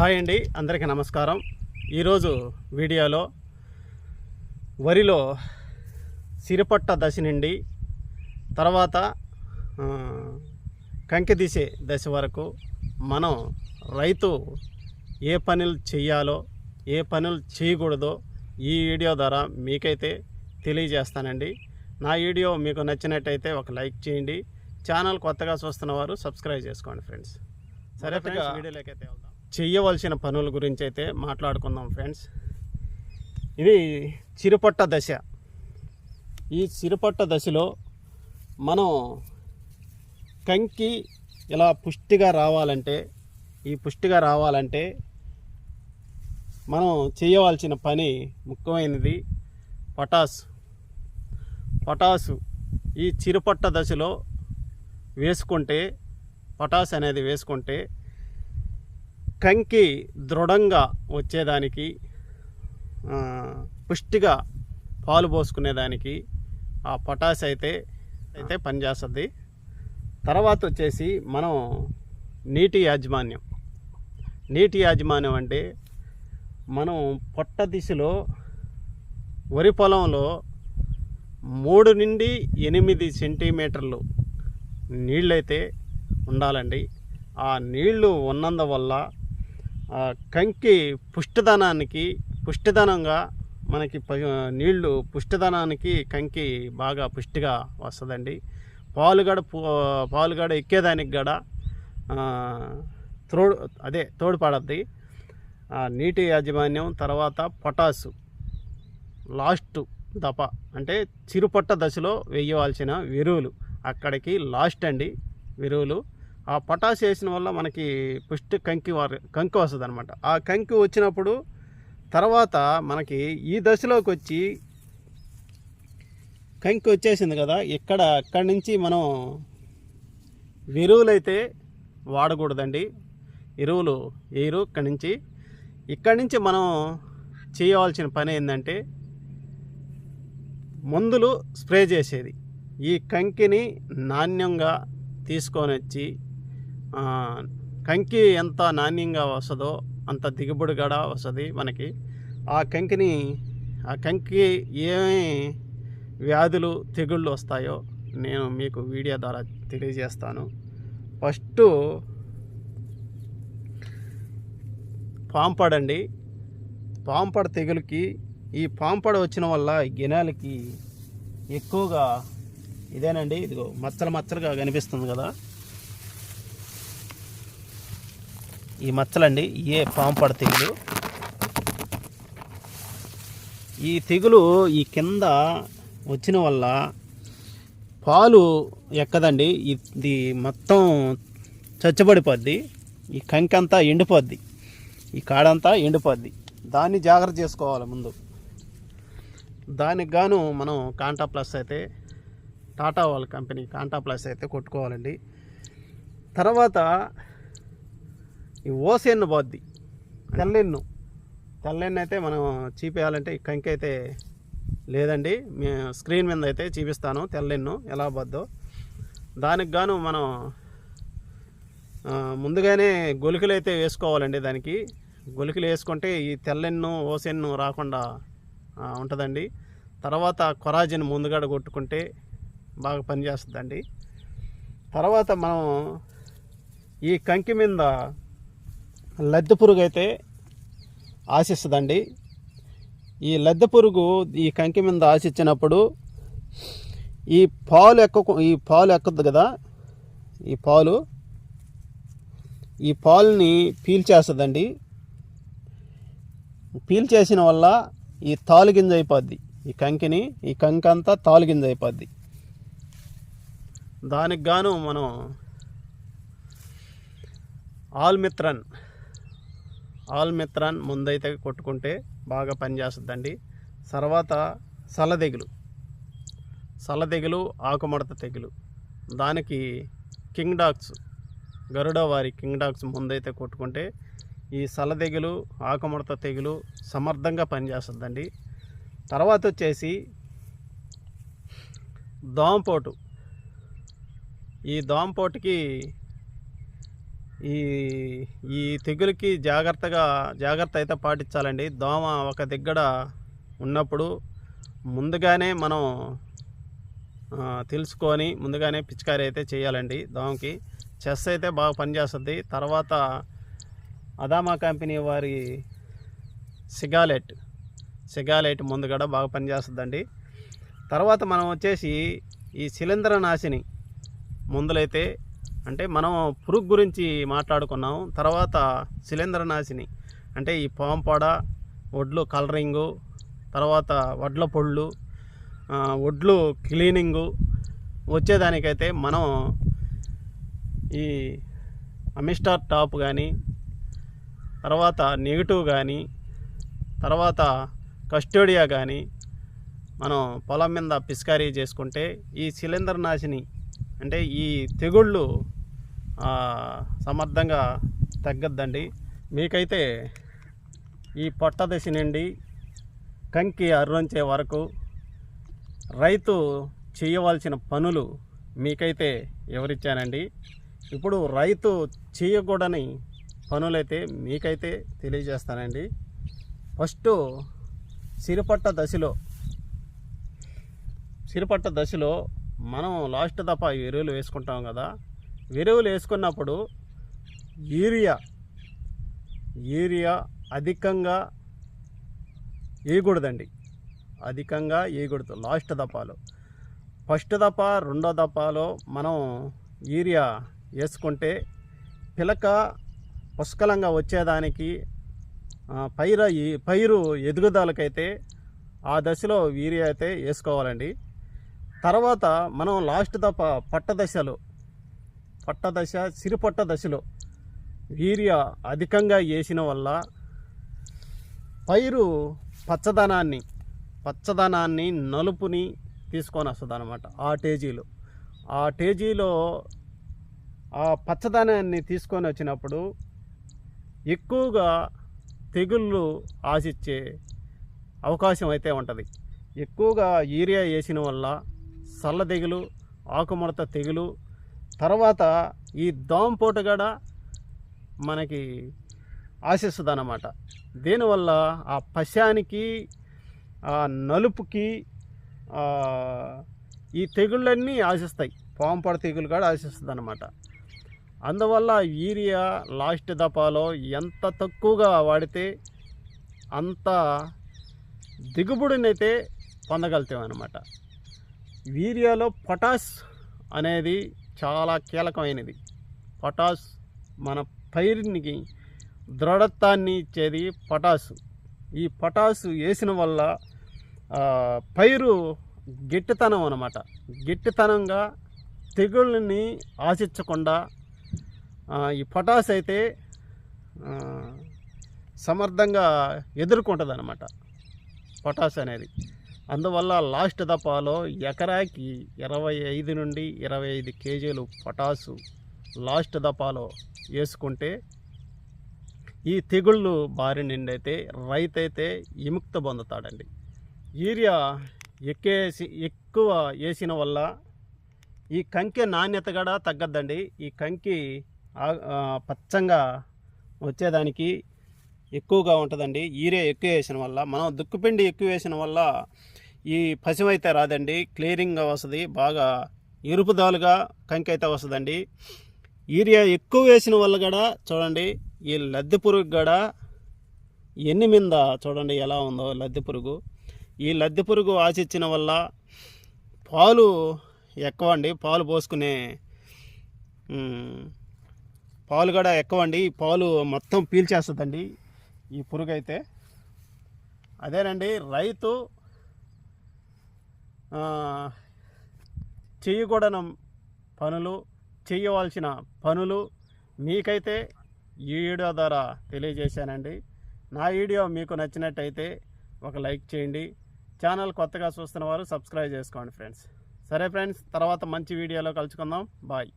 Hi అండి అందరికీ నమస్కారం. ఈరోజు వీడియోలో వరిలో సిరిపట్ట దశ నుండి తర్వాత కంకి తీసే దశ వరకు మనం రైతు ఏ పనులు చేయాలో ఏ పనులు చేయకూడదో ఈ వీడియో ద్వారా మీకైతే తెలియజేస్తానండి. నా వీడియో మీకు నచ్చినట్టయితే ఒక లైక్ చేయండి. ఛానల్ కొత్తగా చూస్తున్న వారు సబ్స్క్రైబ్ చేసుకోండి ఫ్రెండ్స్. సరే ఫ్రెండ్స్ వీడియోలోకి అయితే వెళ్దాం. చేయవలసిన పనుల గురించి అయితే మాట్లాడుకుందాం ఫ్రెండ్స్. ఇది చిరుపట్ట దశ. ఈ చిరుపట్ట దశలో మనం కంకి ఇలా పుష్టిగా రావాలంటే ఈ పుష్టిగా రావాలంటే మనం చేయవలసిన పని ముఖ్యమైనది పటాస్. పటాసు ఈ చిరుపట్ట దశలో వేసుకుంటే పటాస్ అనేది వేసుకుంటే కంకి దృఢంగా వచ్చేదానికి పుష్టిగా పాలు పోసుకునేదానికి ఆ పొటాస్ అయితే అయితే పనిచేస్తుంది. తర్వాత వచ్చేసి మనం నీటి యాజమాన్యం. నీటి యాజమాన్యం అంటే మనం పొట్ట దిశలో వరి పొలంలో మూడు నుండి ఎనిమిది సెంటీమీటర్లు నీళ్ళైతే ఉండాలండి. ఆ నీళ్ళు ఉన్నందువల్ల కంకి పుష్టిదనానికి పుష్టిదనంగా మనకి ప- నీళ్ళు పుష్టిదనానికి కంకి బాగా పుష్టిగా వస్తుందండి. పాలుగడ పాలుగడ ఎక్కేదానికి కూడా త్రోడు తోడు అదే తోడ్పడద్ది. ఆ నీటి యాజమాన్యం తర్వాత పొటాసు లాస్ట్ దప అంటే చిరుపట్ట దశలో వేయవలసిన ఎరువులు అక్కడికి లాస్ట్ అండి ఎరువులు ఆ పొటాస్ వేసిన వల్ల మనకి పుష్టి కంకి వారి- కంకి వస్తుంది అనమాట ఆ కంకి వచ్చినప్పుడు తర్వాత మనకి ఈ దశలోకి వచ్చి కంకి వచ్చేసింది కదా ఇక్కడ అక్కడి నుంచి మనం ఎరువులైతే వాడకూడదండి. ఎరువులు వేయరు ఇక్కడి నుంచి. ఇక్కడి నుంచి మనం చేయవలసిన పని ఏంటంటే మందులు స్ప్రే చేసేది. ఈ కంకిని నాణ్యంగా తీసుకొని వచ్చి కంకి ఎంత నాణ్యంగా వస్తుందో అంత దిగుబడి కూడా వస్తుంది మనకి. ఆ కంకిని ఆ కంకి ఏమి వ్యాధులు తెగుళ్ళు వస్తాయో నేను మీకు వీడియో ద్వారా తెలియజేస్తాను. ఫస్ట్ పాంపడండి పాంపడ తెగులుకి ఈ పాంపడ వచ్చిన వల్ల గినాలకి ఎక్కువగా ఇదేనండి ఇదిగో మచ్చలు మచ్చలుగా కనిపిస్తుంది కదా. ఈ మచ్చలండి ఏ పాంపడ తెగులు ఈ తెగులు ఈ కింద వచ్చిన వల్ల పాలు ఎక్కదండి. ఇది మొత్తం చచ్చబడిపోద్ది. ఈ కంకి అంతా ఎండిపోద్ది. ఈ కాడంతా ఎండిపోద్ది. దాన్ని జాగ్రత్త చేసుకోవాలి ముందు. దానికి గాను మనం కాంటా ప్లస్ అయితే టాటా వాళ్ళ కంపెనీ కాంటా ప్లస్ అయితే కొట్టుకోవాలండి. తర్వాత ఈ ఓసెన్ను పోద్ది. తెల్లెన్ను. తెల్లెన్ను అయితే మనం చీపేయాలంటే ఈ కంకి అయితే లేదండి స్క్రీన్ మీద అయితే చూపిస్తాను తెల్లెన్ను. ఎలా పోద్దో. దానికి గాను మనం ముందుగానే గొలుకులు అయితే వేసుకోవాలండి దానికి. గొలుకులు వేసుకుంటే ఈ తెల్లెన్ను ఓసెన్ను రాకుండా ఉంటుందండి. తర్వాత కొరాజిన్ ముందుగాడ కొట్టుకుంటే బాగా పనిచేస్తుందండి. తర్వాత మనం ఈ కంకి మీద లద్దె పురుగు అయితే ఆశిస్తుందండి. ఈ లద్దె పురుగు ఈ కంకి మీద ఆశించినప్పుడు ఈ పాలు ఎక్క ఈ పాలు ఎక్కదు కదా? ఈ పాలు ఈ పాలుని పీల్చేస్తుందండి పీల్చేసిన వల్ల ఈ తాలుగింజ అయిపోద్ది. ఈ కంకిని ఈ కంకి అంతా తాలుగింజ అయిపోద్ది. దానికి గాను మనం ఆల్మిత్రన్ ఆల్మిత్రన్ ముందైతే కొట్టుకుంటే బాగా పనిచేస్తుందండి తర్వాత సలదెగులు. సలదెగులు ఆకుమడత తెగులు. దానికి కింగ్ డాగ్స్ గరుడ వారి కింగ్ డాగ్స్ ముందైతే కొట్టుకుంటే ఈ సలదెగులు ఆకుముడత తెగులు సమర్థంగా పనిచేస్తుందండి తర్వాత వచ్చేసి దోమపోటు ఈ దోమపోటుకి ఈ ఈ తెగులకి జాగ్రత్తగా జాగ్రత్త అయితే పాటించాలండి. దోమ ఒక దగ్గర ఉన్నప్పుడు ముందుగానే మనం తెలుసుకొని ముందుగానే పిచికారీ అయితే చేయాలండి దోమకి. చెస్ అయితే బాగా పనిచేస్తుంది. తర్వాత అదామా కంపెనీ వారి సిగాలెట్ సిగాలెట్ ముందు కూడా బాగా పనిచేస్తుందండి. తర్వాత మనం వచ్చేసి ఈ శిలీంద్ర నాశిని మందులైతే అంటే మనం పురుగు గురించి మాట్లాడుకున్నాం. తర్వాత శిలీంద్రనాశిని అంటే ఈ పాంపొడ వడ్లు కలరింగు తర్వాత వడ్ల పొళ్ళు వడ్లు క్లీనింగు వచ్చేదానికైతే మనం ఈ అమిస్టార్ టాప్ కానీ తర్వాత నెగిటివ్ కానీ తర్వాత కస్టోడియా కానీ మనం పొలం మీద పిస్కారీ చేసుకుంటే ఈ శిలీంద్రనాశిని అంటే ఈ తెగుళ్ళు సమర్థంగా తగ్గద్దండి. మీకైతే ఈ పొట్ట దశ నుండి కంకి అరుణించే వరకు రైతు చేయవలసిన పనులు మీకైతే ఎవరిచ్చానండి. ఇప్పుడు రైతు చేయకూడని పనులైతే మీకైతే తెలియజేస్తానండి. ఫస్ట్ సిరిపట్ట దశలో సిరిపట్ట దశలో మనం లాస్ట్ తప్ప ఎరువులు వేసుకుంటాం కదా. ఎరువులు వేసుకున్నప్పుడు యూరియా యూరియా అధికంగా వేయకూడదండి. అధికంగా వేయకూడదు. లాస్ట్ దపాలో ఫస్ట్ దఫా రెండో దపాలో మనం యూరియా వేసుకుంటే పిలక పుష్కలంగా వచ్చేదానికి పైర పైరు ఎదుగుదలకైతే ఆ దశలో యూరియా అయితే వేసుకోవాలండి. తర్వాత మనం లాస్ట్ దఫా పట్ట దశలో పట్ట దశ సిరిపట్ట దశలో యూరియా అధికంగా వేసిన వల్ల పైరు పచ్చదనాన్ని పచ్చదనాన్ని నలుపుని తీసుకొని వస్తుంది అనమాట ఆ టేజీలో. ఆ టేజీలో ఆ పచ్చదనాన్ని తీసుకొని వచ్చినప్పుడు ఎక్కువగా తెగుళ్ళు ఆశించే అవకాశం అయితే ఉంటుంది. ఎక్కువగా యూరియా వేసిన వల్ల సల్ల తెగులు ఆకుముడత తెగులు తర్వాత ఈ దోమపోట కూడా మనకి ఆశిస్తుంది అన్నమాట దీనివల్ల ఆ పశానికి ఆ నలుపుకి ఈ తెగుళ్ళన్నీ ఆశిస్తాయి. పాంపడ తెగులు కూడా ఆశిస్తుంది అనమాట అందువల్ల యూరియా లాస్ట్ దఫాలో ఎంత తక్కువగా వాడితే అంత దిగుబడినైతే పొందగలుగుతాం అనమాట యూరియాలో పొటాష్ అనేది చాలా కీలకమైనది. పొటాష్ మన పైరునికి దృఢత్వాన్ని ఇచ్చేది పటాసు. ఈ పొటాష్ వేసిన వల్ల పైరు గట్టితనం అనమాట గట్టితనంగా తెగుళ్ళని ఆశించకుండా ఈ పొటాష్ అయితే సమర్థంగా ఎదుర్కొంటుంది అనమాట పొటాష్ అనేది. అందువల్ల లాస్ట్ దఫాలో ఎకరాకి ఇరవై ఐదు నుండి ఇరవై ఐదు కేజీలు పొటాసు లాస్ట్ దఫాలో వేసుకుంటే ఈ తెగుళ్ళు బారి నుండి అయితే రైతు అయితే విముక్త పొందుతాడండి. యూరియా ఎక్కేసి ఎక్కువ వేసిన వల్ల ఈ కంకి నాణ్యత కూడా తగ్గద్దండి. ఈ కంకి ఆ, పచ్చంగా వచ్చేదానికి ఎక్కువగా ఉంటుందండి. యూరియా ఎక్కువ వేసిన వల్ల మనం దుక్కుపిండి ఎక్కువ వేసిన వల్ల ఈ పసివైతే అయితే రాదండి. క్లియరింగ్గా వస్తుంది. బాగా ఎరుపుదాలుగా కంకి అయితే వస్తుందండి. యూరియా ఎక్కువ వేసిన వల్ల కూడా చూడండి ఈ లద్దె పురుగు కూడా ఎన్ని మీద చూడండి ఎలా ఉందో లద్దె పురుగు. ఈ లద్దె పురుగు ఆశించిన వల్ల పాలు ఎక్కువ అండి పాలు పోసుకునే పాలు కూడా ఎక్కువ అండి ఈ పాలు మొత్తం పీల్చేస్తుందండి ఈ పురుగు అయితే అదేనండి రైతు చేయకూడని పనులు చేయవలసిన పనులు మీకైతే ఈ వీడియో ద్వారా తెలియజేశానండి. నా వీడియో మీకు నచ్చినట్టయితే ఒక లైక్ చేయండి. ఛానల్ కొత్తగా చూస్తున్న వారు సబ్స్క్రైబ్ చేసుకోండి ఫ్రెండ్స్. సరే ఫ్రెండ్స్ తర్వాత మంచి వీడియోలో కలుసుకుందాం. బాయ్.